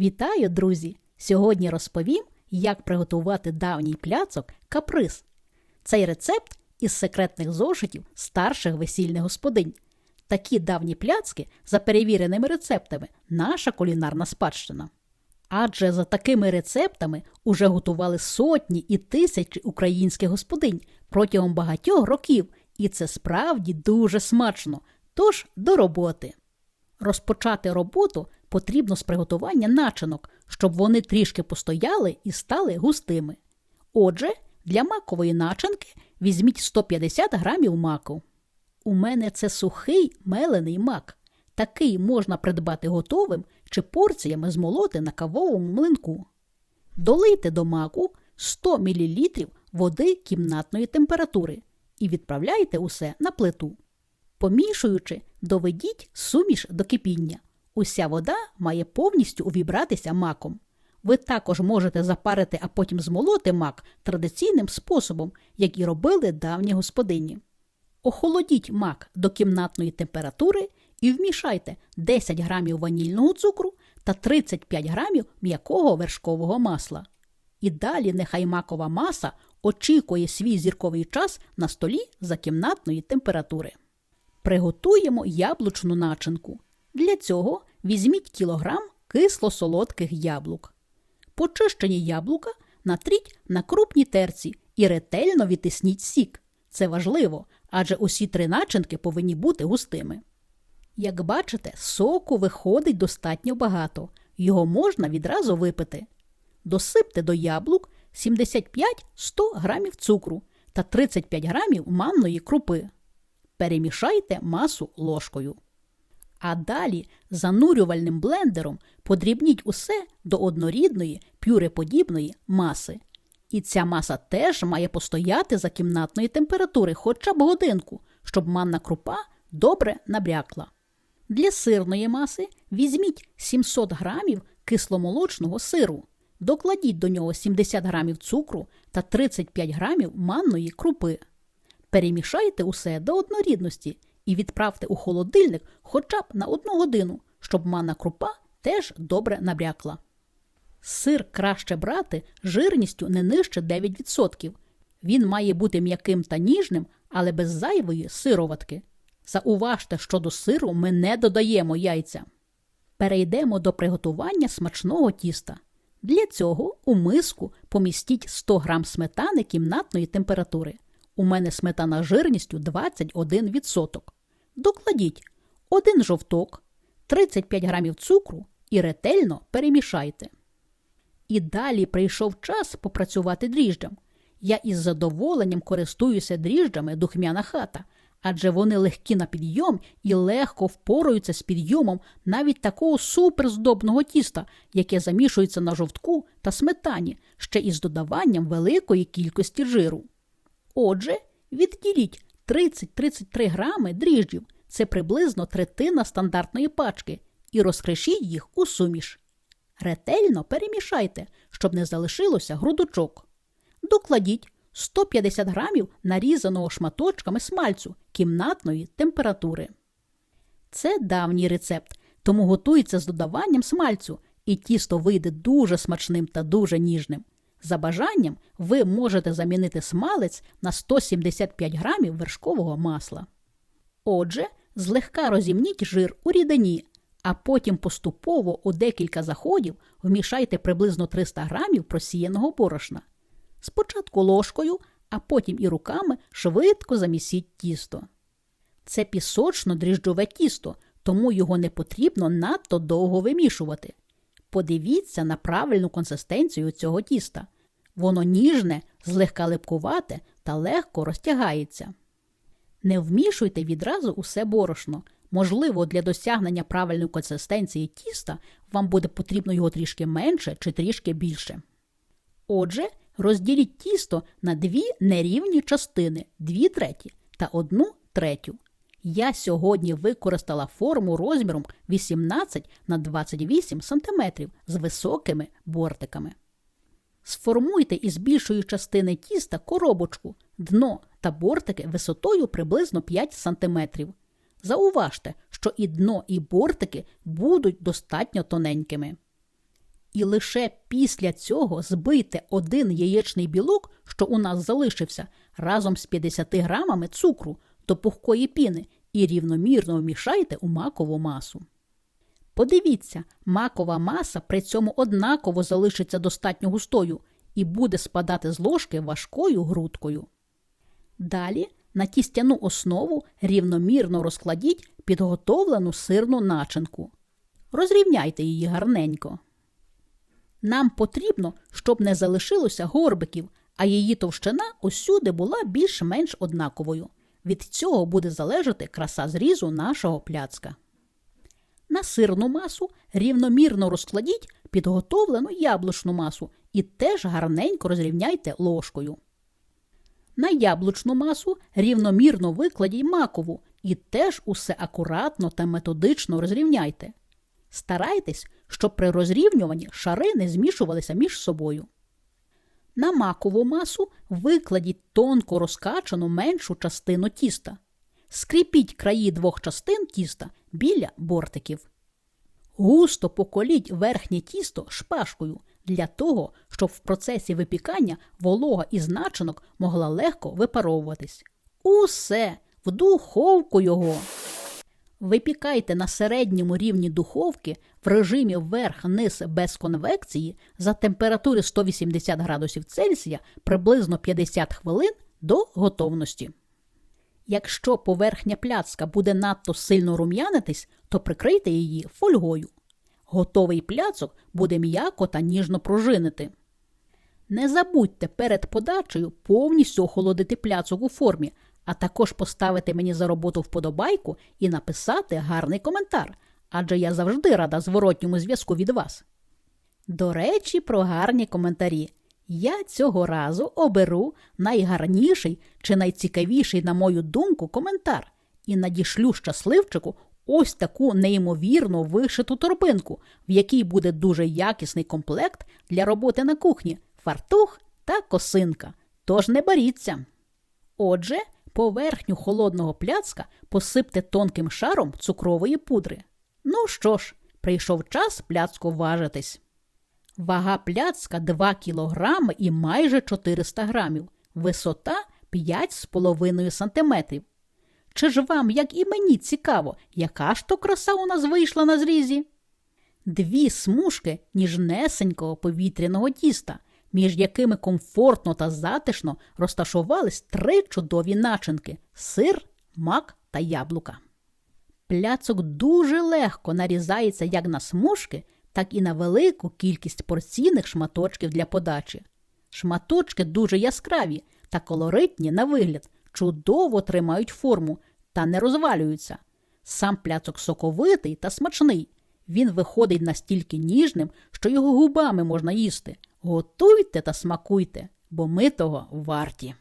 Вітаю, друзі! Сьогодні розповім, як приготувати давній пляцок каприз. Цей рецепт із секретних зошитів старших весільних господинь. Такі давні пляцки за перевіреними рецептами наша кулінарна спадщина. Адже за такими рецептами уже готували сотні і тисячі українських господинь протягом багатьох років, і це справді дуже смачно. Тож до роботи. Розпочати роботу потрібно з приготування начинок, щоб вони трішки постояли і стали густими. Отже, для макової начинки візьміть 150 грамів маку. У мене це сухий мелений мак. Такий можна придбати готовим чи порціями змолоти на кавовому млинку. Долийте до маку 100 мл води кімнатної температури і відправляйте усе на плиту. Помішуючи, доведіть суміш до кипіння. Уся вода має повністю увібратися маком. Ви також можете запарити, а потім змолоти мак традиційним способом, як і робили давні господині. Охолодіть мак до кімнатної температури і вмішайте 10 грамів ванільного цукру та 35 грамів м'якого вершкового масла. І далі нехай макова маса очікує свій зірковий час на столі за кімнатної температури. Приготуємо яблучну начинку. Для цього візьміть кілограм кисло-солодких яблук. Почищені яблука натріть на крупній терці і ретельно відтисніть сік. Це важливо, адже усі три начинки повинні бути густими. Як бачите, соку виходить достатньо багато, його можна відразу випити. Досипте до яблук 75-100 грамів цукру та 35 грамів манної крупи. Перемішайте масу ложкою. А далі занурювальним блендером подрібніть усе до однорідної пюреподібної маси. І ця маса теж має постояти за кімнатної температури хоча б годинку, щоб манна крупа добре набрякла. Для сирної маси візьміть 700 грамів кисломолочного сиру, докладіть до нього 70 грамів цукру та 35 грамів манної крупи. Перемішайте усе до однорідності і відправте у холодильник хоча б на одну годину, щоб манна крупа теж добре набрякла. Сир краще брати жирністю не нижче 9%. Він має бути м'яким та ніжним, але без зайвої сироватки. Зауважте, що до сиру ми не додаємо яйця. Перейдемо до приготування смачного тіста. Для цього у миску помістіть 100 г сметани кімнатної температури. У мене сметана жирністю 21%. Докладіть 1 жовток, 35 г цукру і ретельно перемішайте. І далі прийшов час попрацювати дріжджам. Я із задоволенням користуюся дріжджами духмяна хата, адже вони легкі на підйом і легко впораються з підйомом навіть такого суперздобного тіста, яке замішується на жовтку та сметані, ще із додаванням великої кількості жиру. Отже, відділіть 30-33 грами дріжджів, це приблизно третина стандартної пачки, і розкришіть їх у суміш. Ретельно перемішайте, щоб не залишилося грудочок. Докладіть 150 грамів нарізаного шматочками смальцю кімнатної температури. Це давній рецепт, тому готується з додаванням смальцю, і тісто вийде дуже смачним та дуже ніжним. За бажанням, ви можете замінити смалець на 175 грамів вершкового масла. Отже, злегка розімніть жир у рідині, а потім поступово у декілька заходів вмішайте приблизно 300 грамів просіяного борошна. Спочатку ложкою, а потім і руками швидко замісіть тісто. Це пісочно-дріжджове тісто, тому його не потрібно надто довго вимішувати. Подивіться на правильну консистенцію цього тіста. Воно ніжне, злегка липкувате та легко розтягається. Не вмішуйте відразу усе борошно. Можливо, для досягнення правильної консистенції тіста вам буде потрібно його трішки менше чи трішки більше. Отже, розділіть тісто на дві нерівні частини, дві треті та одну третю. Я сьогодні використала форму розміром 18 на 28 см з високими бортиками. Сформуйте із більшої частини тіста коробочку, дно та бортики висотою приблизно 5 см. Зауважте, що і дно, і бортики будуть достатньо тоненькими. І лише після цього збийте один яєчний білок, що у нас залишився, разом з 50 грамами цукру до пухкої піни і рівномірно вмішайте у макову масу. Подивіться, макова маса при цьому однаково залишиться достатньо густою і буде спадати з ложки важкою грудкою. Далі на тістяну основу рівномірно розкладіть підготовлену сирну начинку. Розрівняйте її гарненько. Нам потрібно, щоб не залишилося горбиків, а її товщина усюди була більш-менш однаковою. Від цього буде залежати краса зрізу нашого пляцка. На сирну масу рівномірно розкладіть підготовлену яблучну масу і теж гарненько розрівняйте ложкою. На яблучну масу рівномірно викладіть макову і теж усе акуратно та методично розрівняйте. Старайтесь, щоб при розрівнюванні шари не змішувалися між собою. На макову масу викладіть тонко розкачану меншу частину тіста. Скріпіть краї двох частин тіста біля бортиків. Густо поколіть верхнє тісто шпажкою для того, щоб в процесі випікання волога із начинок могла легко випаровуватись. Усе в духовку його. Випікайте на середньому рівні духовки в режимі вверх-низ без конвекції за температури 180 градусів Цельсія приблизно 50 хвилин до готовності. Якщо поверхня пляцка буде надто сильно рум'янитись, то прикрийте її фольгою. Готовий пляцок буде м'яко та ніжно пружинити. Не забудьте перед подачею повністю охолодити пляцок у формі, а також поставити мені за роботу вподобайку і написати гарний коментар, адже я завжди рада зворотньому зв'язку від вас. До речі, про гарні коментарі. Я цього разу оберу найгарніший чи найцікавіший, на мою думку, коментар і надішлю щасливчику ось таку неймовірно вишиту торбинку, в якій буде дуже якісний комплект для роботи на кухні, фартух та косинка. Тож не боріться. Отже, поверхню холодного пляцка посипте тонким шаром цукрової пудри. Ну що ж, прийшов час пляцку важитись. Вага пляцка 2 кг і майже 400 грамів, висота 5,5 см. Чи ж вам, як і мені, цікаво, яка ж то краса у нас вийшла на зрізі? Дві смужки ніжнесенького повітряного тіста, між якими комфортно та затишно розташувались три чудові начинки сир, мак та яблука. Пляцок дуже легко нарізається як на смужки, так і на велику кількість порційних шматочків для подачі. Шматочки дуже яскраві та колоритні на вигляд, чудово тримають форму та не розвалюються. Сам пляцок соковитий та смачний. Він виходить настільки ніжним, що його губами можна їсти. Готуйте та смакуйте, бо ми того варті.